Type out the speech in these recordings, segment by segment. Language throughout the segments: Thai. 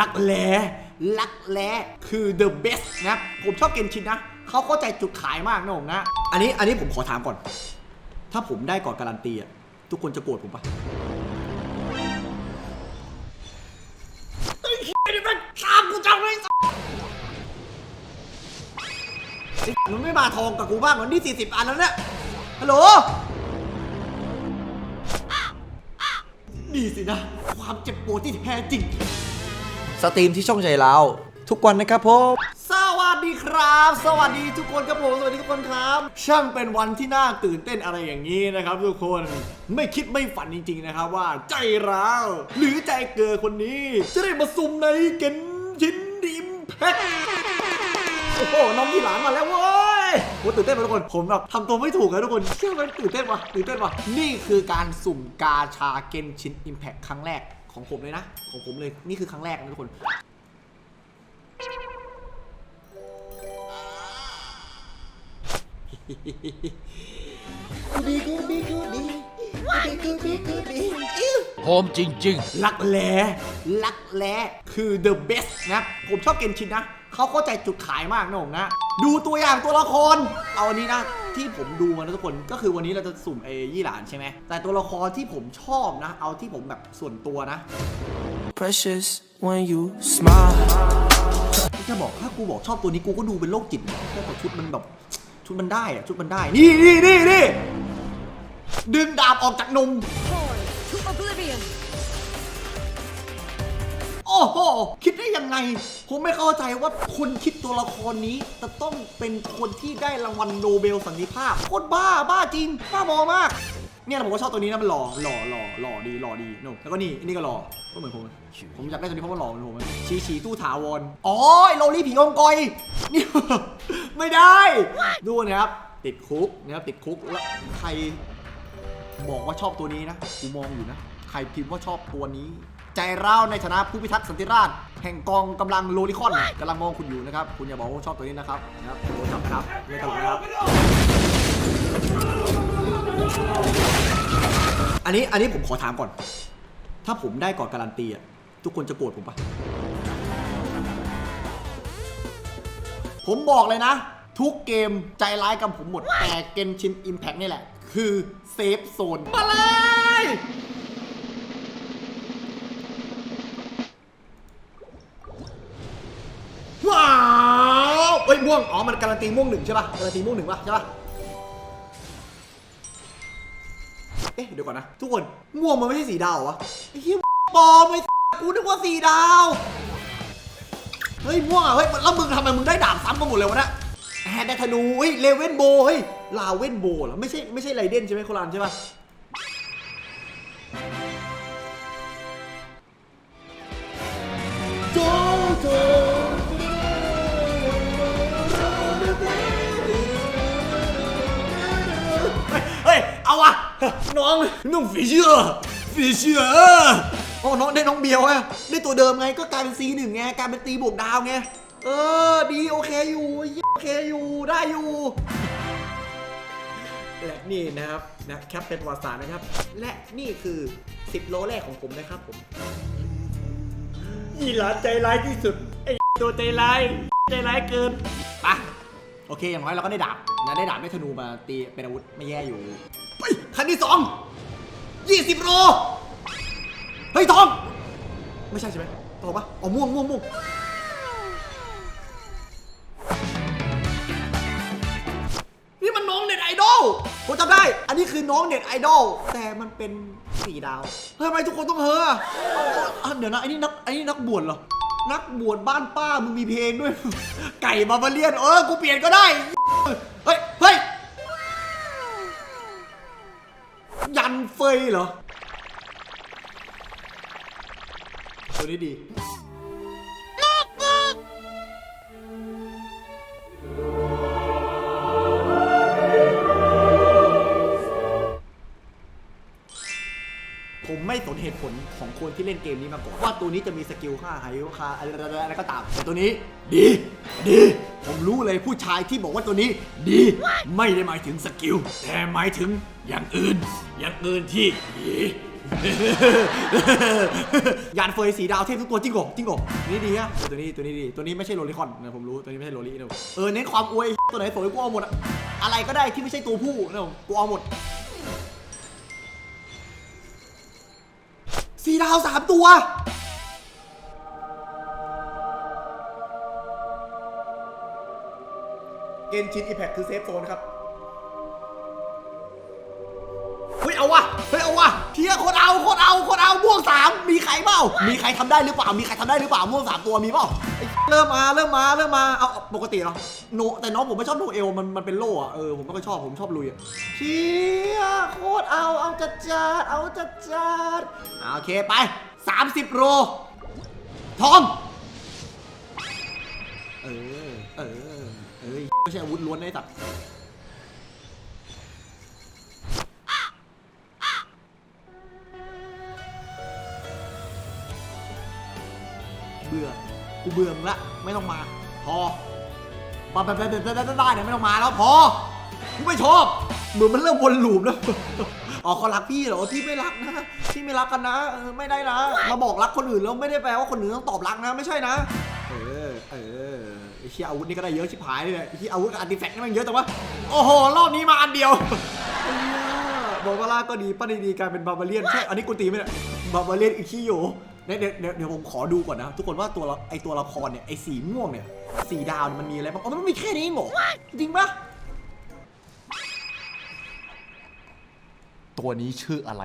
ลักแร้ลักแร้คือ the best นะ ผมชอบเกนชินนะ เขาเข้าใจจุดขายมากนะผมนะ อันนี้ อันนี้ผมขอถามก่อน ถ้าผมได้ก่อนการันตีอะทุกคนจะโกรธผมปะไอ้เหี้ยนี่มันตามกูจังเลยไอ้มันไม่มาทองกับกูบ้างวันนี้40 อันแล้วเนี่ย ฮัลโหล นี่สินะ ความเจ็บปวดที่แท้จริง สตรีมที่ช่องใจเราทุกวันนะครับผมสวัสดีครับ สวัสดีทุกคนครับผม สวัสดีทุกคนครับ ช่างเป็นวันที่น่าตื่นเต้นอะไรอย่างนี้นะครับ ทุกคน ไม่คิดไม่ฝันจริง ๆ นะครับว่าใจร้าวหรือใจเกินคนนี้ จะได้มาซุ่มในเกนชินดิมแพ็คโอ้โห น้องที่หลานมาแล้วเว้ยโหตื่นเต้นมากทุกคน ผมแบบทำตัวไม่ถูกเลยทุกคนเชื่อไหมตื่นเต้นวะตื่นเต้นวะนี่คือการสุ่มกาชาเกนชินอิมแพคครั้งแรก ของผมเลยนะ ของผมเลยนี่คือครั้งแรกนะทุกคน กูดีกูดีกูดีกูดีกูดีกูดีอิ๊วโฮมจริงลักแร้ลักแร้คือ the best นะครับผมชอบเกนชินนะ เขาเข้าใจจุดขายมากนะผมนะ ดูตัวอย่างตัวละคร เอาอันนี้นะ ที่ผมดูมานะทุกคนก็คือวันนี้เราจะสุ่มเอยี่หลานใช่ไหมแต่ตัวละครที่ผมชอบนะ เอาที่ผมแบบส่วนตัวนะ Precious when you smile. จะบอกถ้ากูบอกชอบตัวนี้กูก็ดูเป็นโรคจิตนะแค่แต่ชุดมันแบบชุดมันได้อะชุดมันได้ นี่นี่นี่นี่ดึงดาบออกจากนม to oblivion. โอ้โห คิดได้ยังไง ผมไม่เข้าใจว่าคนคิดตัวละครนี้ จะต้องเป็นคนที่ได้รางวัลโนเบลสันติภาพโคตรบ้าบ้าจริง บ้าบอมาก เนี่ยผมก็ชอบตัวนี้นะมันหล่อหล่อหล่อหล่อดีหล่อดีนแล้วก็นี่อันนี้ก็หล่อก็เหมือนผมผมอยากได้ตัวนี้เพราะว่าหล่อเหมือนผมชีชีตู้ถาวรอ๋อโรลี่ผีองกอยนี่ไม่ได้ดูนะครับติดคุกนะครับติดคุกแล้วใครบอกว่าชอบตัวนี้นะกูมองอยู่นะ ใครพิมพ์ว่าชอบตัวนี้ ใจร้าในฐานะผู้พิทักษ์สันติราษฎร์แห่งกองกำลังโลลิคอนกำลังมองคุณอยู่นะครับ คุณอย่าบอกว่าชอบตัวนี้นะครับนะครับโดนจับครับไม่ตลกนะครับ อันนี้อันนี้ผมขอถามก่อน ถ้าผมได้ก่อนการันตีอะทุกคนจะโกรธผมปะผมบอกเลยนะ ทุกเกมใจร้ายกับผมหมด แต่เกนชินอิมแพ t นี่แหละ คือเซฟโซนมาเลย ว้าวเฮ้ยม่วง อ๋อ มันการันตีม่วงหนึ่งใช่ป่ะ การันตีม่วงหนึ่งป่ะใช่ป่ะ เอ๊ะเดี๋ยวก่อนนะ ทุกคน ม่วงมันไม่ใช่สีดาวเหรอวะไอ้เหี้ยปลอมไอ้กูนึกว่าสีดาว เฮ้ยม่วงอะเฮ้ยแล้วมึงทำไมมึงได้ดาบซ้ำกันหมดเลยวะเนะแฮนได้ธนูเฮ้ยเลเวนโบเฮ้ยลาเวนโบเหรอไม่ใช่ไม่ใช่ไรเดนใช่ไหมโครานใช่ป่ะ น้องน้องฝีเชื่อฝีเชื่อโอ้น้องได้น้องเบียวอะได้ตัวเดิมไงก็กลายเป็นซีหนึ่งไงกลายเป็นตีบวกดาวไงเออดีโอเคอยู่เหี้ยโอเคอยู่ได้อยู่และนี่นะครับนะแคปเป็นประวัติศาสตร์นะครับ และนี่คือ 10 โลแรกของผมนะครับผมอีหลานใจร้ายที่สุดไอ้ตัวใจร้ายใจร้ายเกินปะโอเคอย่างน้อยเราก็ได้ดาบนะได้ดาบได้ธนูมาตีเป็นอาวุธไม่แย่อยู่ไปคั นที่สองยี่สิบโลเฮ้ยทอง ไม่ใช่ใช่ไหมทองปะอ๋อม่วงม่วงม่วงนี่มันน้องเน็ตไอดอลผมจำได้ อันนี้คือน้องเน็ตไอดอลแต่มันเป็นสี่ดาวเฮ้ยทำไมทุกคนต้องเฮออะเดี๋ยวนะไอ้นี่นักไอ้นี่นักบวชเหรอ นักบวชบ้านป้ามึงมีเพลงด้วย ไก่บาบาเลียน เออ กูเปลี่ยนก็ได้ เฮ้ย เฮ้ยยันเฟยเหรอ ตัวนี้ดี ผมไม่สนเหตุผลของคนที่เล่นเกมนี้มาก่อน ว่าตัวนี้จะมีสกิลค่าหายค่าอะไรอะไรก็ตามแต่ตัวนี้ ดี ดี ผมรู้เลยผู้ชายที่บอกว่าตัวนี้ดี ไม่ได้หมายถึงสกิล แต่หมายถึงอย่างอื่น อย่างอื่นที่ดี ยานเฟยสีดาวเทพทุกตัวจริงเหรอจริงเหรอนี่ดีอะตัวนี้ตัวนี้ดีตัวนี้ไม่ใช่โรลิคอนนะผมรู้ตัวนี้ไม่ใช่โรลินะเออเน้นความอวยตัวไหนสวยกูเอาหมดอะอะไรก็ได้ที่ไม่ใช่ตัวผู้นะผมกูเอาหมดสีดาวสามตัว เกนชินอีแพคคือเซฟโซนครับ เฮ้ยเอาวะเฮ้ยเอาวะเทียคนเอาคนเอาคนเอาม่วงสามมีใครเปล่า มีใครทำได้หรือเปล่า มีใครทำได้หรือเปล่าม่วงสามตัวมีเปล่าไอ้เริ่มมาเริ่มมาเริ่มมาเอาเอาปกติเหรอโนแต่น้องผมไม่ชอบโนเอลมันมันเป็นโล่อะเออผมไม่ค่อยชอบผมชอบลุยอะเชียโคตรเอาเอาจัดจัดเอาจัดจัดอ่าโอเคไป 30 โลทองเออเออ เออไม่ใช่อาวุธล้วนไอ้สัตว์เบื่อ กูเบื่อมึงละ ไม่ต้องมา พอมาไปไปไปไปไปได้เนี่ยไม่ต้องมาแล้วพอ กูไม่ชอบ เหมือนมันเริ่มวนลูปแล้วอ๋อเขารักพี่เหรอพี่ไม่รักนะพี่ไม่รักกันนะ ไม่ได้นะ มาบอกรักคนอื่นแล้วไม่ได้แปลว่าคนอื่นต้องตอบรักนะ ไม่ใช่นะ เชี่ยอาวุธนี่ก็ได้เยอะชิบหายเลยเนี่ยไอ้ที่อาวุธกับอันติแฟกต์นี่มันเยอะแต่ว่าโอ้โหรอบนี้มาอันเดียวไอ้เหี้ยบอกว่าล่าก็ดีป้าดีๆกลายเป็นบาบาเลียนใช่อันนี้กูตีไหมเนี่ยบาบาเลียนอีกขี้โยเดี๋ยวเดี๋ยวเดี๋ยวเดี๋ยวผมขอดูก่อนนะ ทุกคนว่าตัวละไอตัวละครเนี่ยไอสีม่วงเนี่ยสีดาวเนี่ยมันมีอะไรบ้างอ๋อมันมีแค่นี้เองเหรอจริงปะตัวนี้ชื่ออะไร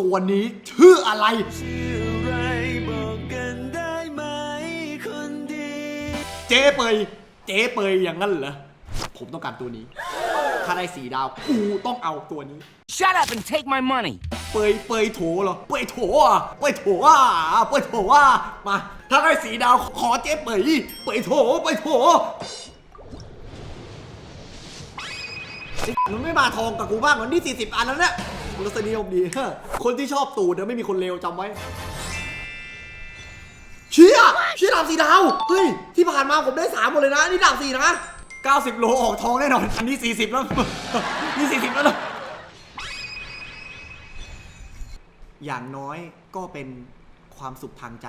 ตัวนี้ชื่ออะไรเจ๊เปยเจ๊เปยอย่างนั้นเหรอ ผมต้องการตัวนี้ ถ้าได้สีดาวกูต้องเอาตัวนี้ Shut up and take my money. เปยเปยโถเหรอ เปยโถอะ เปยโถอะ เปยโถอะ มา ถ้าได้สีดาวขอเจ๊เปยเปยโถ เปยโถมันไม่มาทองกับกูบ้างมันนี่40 อันแล้วเนี่ยรสนิยมดีเฮ้อคนที่ชอบตูดเนี่ยไม่มีคนเลวจำไว้ เชี่ยเชี่ยดาบสีดาว เฮ้ย ที่ผ่านมาผมได้สามหมดเลยนะ นี่ดาบสีนะ 90 โลออกทองแน่นอน อันนี้ 40 แล้ว นี่ 40 แล้วนะอย่างน้อยก็เป็นความสุขทางใจ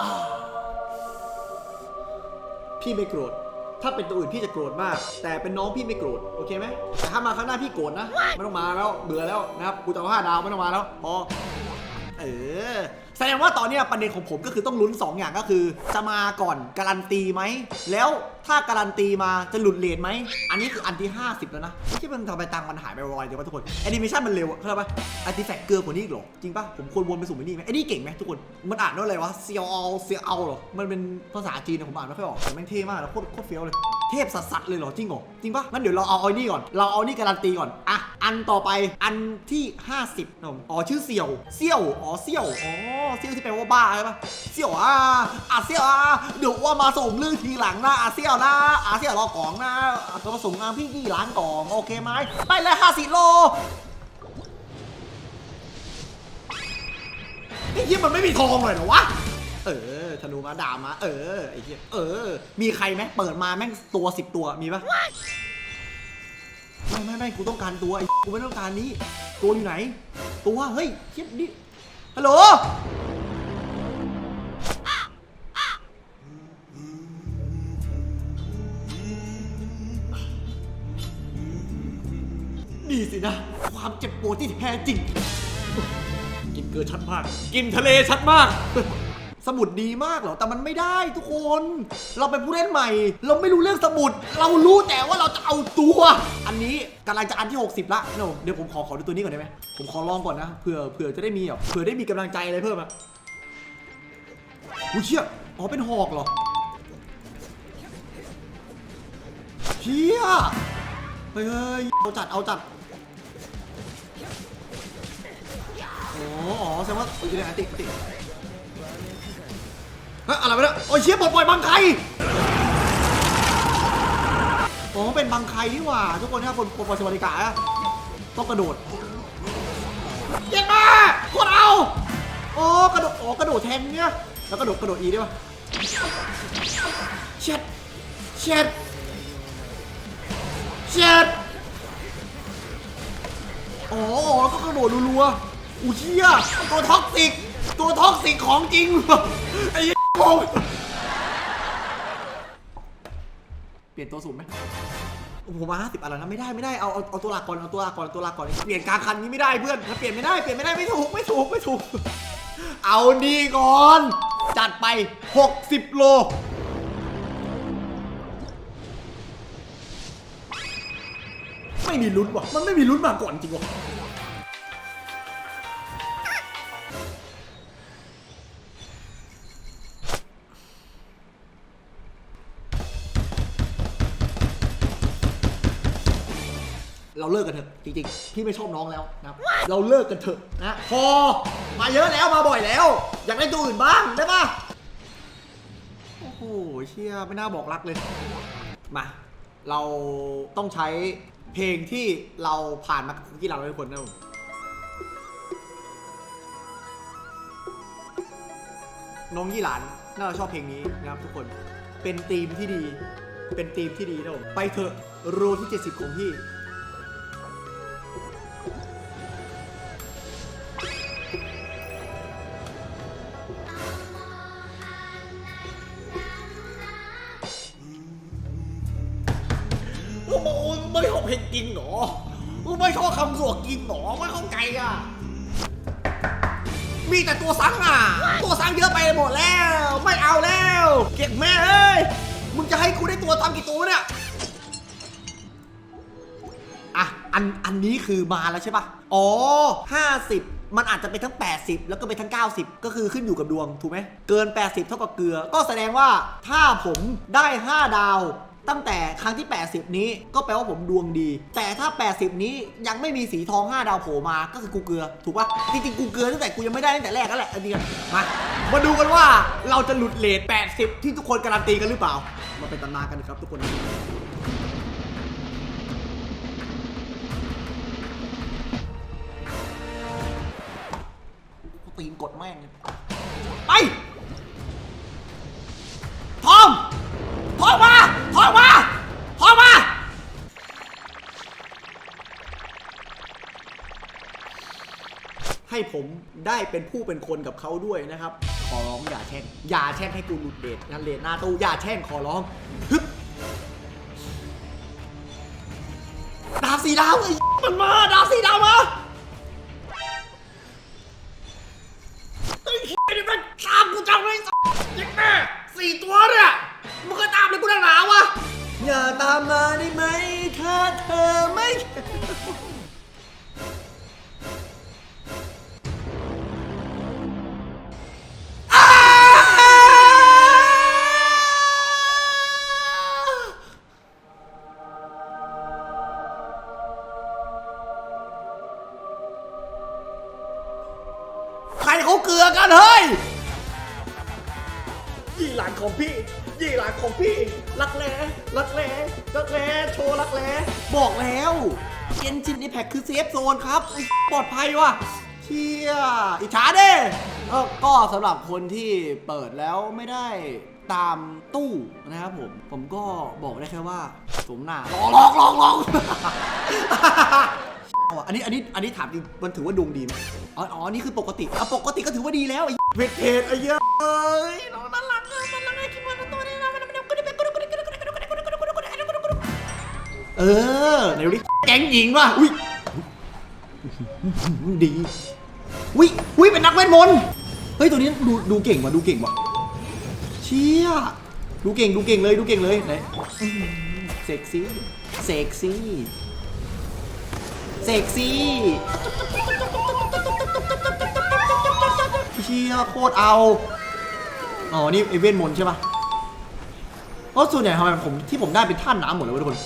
อ่าพี่ไม่โกรธ ถ้าเป็นตัวอื่นพี่จะโกรธมาก แต่เป็นน้องพี่ไม่โกรธ โอเคไหมแต่ถ้ามาครั้งหน้าพี่โกรธนะ ไม่ต้องมาแล้ว เบื่อแล้วนะครับ กูจะเอาห้าดาวไม่ต้องมาแล้ว พอ เออ แสดงว่าตอนเนี้ยประเด็นของผมก็คือต้องลุ้น 2 อย่างก็คือ จะมาก่อนการันตีไหม แล้ว ถ้าการันตีมาจะหลุดเลนไหม อันนี้คืออันที่ 50 แล้วนะไม่มันทำไมตังมันหายไปรอยเดียวทุกคนแอนิเมชันมันเร็วอะเข้าใจปะอาร์ติแฟกต์เกลือกว่านี้อีกหรอ จริงปะผมควรวนไปสู่มินี่ไหมไอ้นี่เก่งไหมทุกคน มันอ่านว่าอะไรวะเซียวเอาเซียวเอาหรอ มันเป็นภาษาจีนนะผมอ่านไม่ค่อยออกแต่แม่งเท่มากแล้วโคตรโคตรเฟี้ยวเลย เทพสัสๆเลยเหรอจริงเหรอจริงปะงั้นเดี๋ยวเราเอาไอ้นี่ก่อน เราเอานี่การันตีก่อนอะอันต่อไปอันที่ 50นะผมอ๋อชื่อเสี่ยวเสี่ยวอ๋อเสี่ยวอ๋อเสี่ยวที่แปลว่าบ้าใช่ปะเสี่ยวอะอะเสี่ยวอะเดี๋ยวว่ามาส่งเรื่องทีหลังนะอะเสี่ยวนะอะเสี่ยวรอกล่องนะอะก็มาส่งงานพี่ยี่ล้านกล่องโอเคไหมไปเลย50โลไอ้เหี้ยมันไม่มีทองเลยเหรอวะเออธนูมาดาบมา เออไอ้เหี้ยเออ มีใครไหมเปิดมาแม่งตัวสิบตัวมีปะไม่ไม่ไม่กูต้องการตัวไอ้กูไม่ต้องการนี้ ตัวอยู่ไหน ตัวเฮ้ยเหี้ยนี่ฮัลโหล สินะ ความเจ็บปวดที่แท้จริง กินเกลือชัดมาก กินทะเลชัดมาก สมุดดีมากเหรอ แต่มันไม่ได้ทุกคน เราเป็นผู้เล่นใหม่ เราไม่รู้เรื่องสมุด เรารู้แต่ว่าเราจะเอาตัว อันนี้กำลังจะอันที่ 60 ละเดี๋ยวเดี๋ยวผมขอขอดูตัวนี้ก่อนได้ไหม ผมขอลองก่อนนะ เผื่อเผื่อจะได้มีแบบเผื่อได้มีกำลังใจอะไรเพิ่มอะอุ้ยเชี่ยอ๋อเป็นหอกเหรอเชี่ยเฮ้ยเอาจัดเอาจัด อ๋ออ๋อแสดงว่าเดี๋ยวนะติติฮะอะไรวะเนี่ยโอ้ยเชี่ยปลดปล่อยบังไคอ๋อเป็นบังไคนี่หว่า ทุกคนนะครับปลดปลดปล่อยสวัสดิการต้องกระโดดเย็นมาโคตรเอาอ๋อกระโดดอ๋อกระโดดแทงเนี่ยแล้วกระโดดกระโดดอีได้ปะเช็ดเช็ดเช็ดอ๋อแล้วก็กระโดดรัวๆ อู้เชี่ยตัวท็อกซิก ตัวท็อกซิกของจริง ไอ้เหี้ยงงเปลี่ยนตัวสูงไหมโอ้โหมาห้าสิบอะไรนะไม่ได้ไม่ได้เอาเอาเอาตัวหลักก่อนเอาตัวหลักก่อนตัวหลักก่อนเปลี่ยนกลางคันนี้ไม่ได้เพื่อนถ้าเปลี่ยนไม่ได้เปลี่ยนไม่ได้ไม่ถูกไม่ถูกไม่ถูก เอาดีก่อน จัดไป 60 โลไม่มีลุ้นว่ะ มันไม่มีลุ้นมาก่อนจริงว่ะ เราเลิกกันเถอะจริงๆ พี่ไม่ชอบน้องแล้วนะครับเราเลิกกันเถอะนะพอมาเยอะแล้วมาบ่อยแล้ว อยากได้ตัวอื่นบ้างได้ปะโอ้โหเชี่ยไม่น่าบอกรักเลย มา เราต้องใช้เพลงที่เราผ่านมากับคุกกี้เราทุกคนนะผมน้องยี่หลานน่าจะชอบเพลงนี้นะครับทุกคน เป็นธีมที่ดี เป็นธีมที่ดีนะผม ไปเถอะโรที่ 70 ของพี่ ไม่เข้าใจอะ มีแต่ตัวซังอะ ตัวซังเยอะไปหมดแล้ว ไม่เอาแล้ว เก็บแม่เอ้ย มึงจะให้กูได้ตัวตามกี่ตัวเนี่ย อะ อัน อันนี้คือมาแล้วใช่ปะอ๋อ50มันอาจจะเป็นทั้ง 80 แล้วก็เป็นทั้ง 90 ก็คือขึ้นอยู่กับดวง ถูกไหม เกิน 80 เท่ากับเกลือ ก็แสดงว่าถ้าผมได้ 5 ดาว ตั้งแต่ครั้งที่ 80 นี้ก็แปลว่าผมดวงดี แต่ถ้า 80 นี้ยังไม่มีสีทอง 5 ดาวโผล่มาก็คือกูเกลือ ถูกปะจริงๆกูเกลือตั้งแต่กูยังไม่ได้ตั้งแต่แรกแล้วแหละอันนี้มามาดูกันว่าเราจะหลุดเลท80 ที่ทุกคนการันตีกันหรือเปล่า มาเป็นตำนานกันครับทุกคนตีนกดแม่ง ให้ผมได้เป็นผู้เป็นคนกับเขาด้วยนะครับ ขอร้องอย่าแช่ง อย่าแช่งให้กูหลุดเดทงั้นเลทหน้าตู้อย่าแช่งขอร้องฮึบดาวสีดาวไอ้มันมาดาวสีดาวมาไอ้เหี้ยนี่มันตามกูจังเลยยิงแม่สี่ตัวเนี่ยมึงก็ตามเลยกูหนาวะอย่าตามมาได้ไหมถ้าเธอไม่ หลานของพี่ ยี่หลานของพี่ รักแร้รักแร้รักแร้โชว์รักแร้บอกแล้วเกนชินอีแพคคือเซฟโซนครับอุ๊ยปลอดภัยว่ะเชี่ยอิจฉาเด้เออก็สำหรับคนที่เปิดแล้วไม่ได้ตามตู้นะครับผม ผมก็บอกได้แค่ว่าสมหน้าลองลองลองลอง เอาอะอันนี้อันนี้อันนี้ถามจริงมันถือว่าดวงดีไหมอ๋ออ๋อนี่คือปกติอะปกติก็ถือว่าดีแล้วไอ้เวทเทนไอ้เหี้ยเอ้ยน้องน่ารัก เออในริแก๊งหญิงว่ะอุ้ยดีอุ้ยอุ้ยเป็นนักเวทมนต์เฮ้ยตัวนี้ดูดูเก่งว่ะดูเก่งว่ะเชี่ยดูเก่งดูเก่งเลยดูเก่งเลยไหนเซ็กซี่เซ็กซี่เซ็กซี่เชี่ยโคตรเอาอ๋อนี่ไอเวนมนต์ใช่ปะเพราะส่วนใหญ่ทำไมผมที่ผมได้เป็นท่านน้ำหมดเลยทุกคน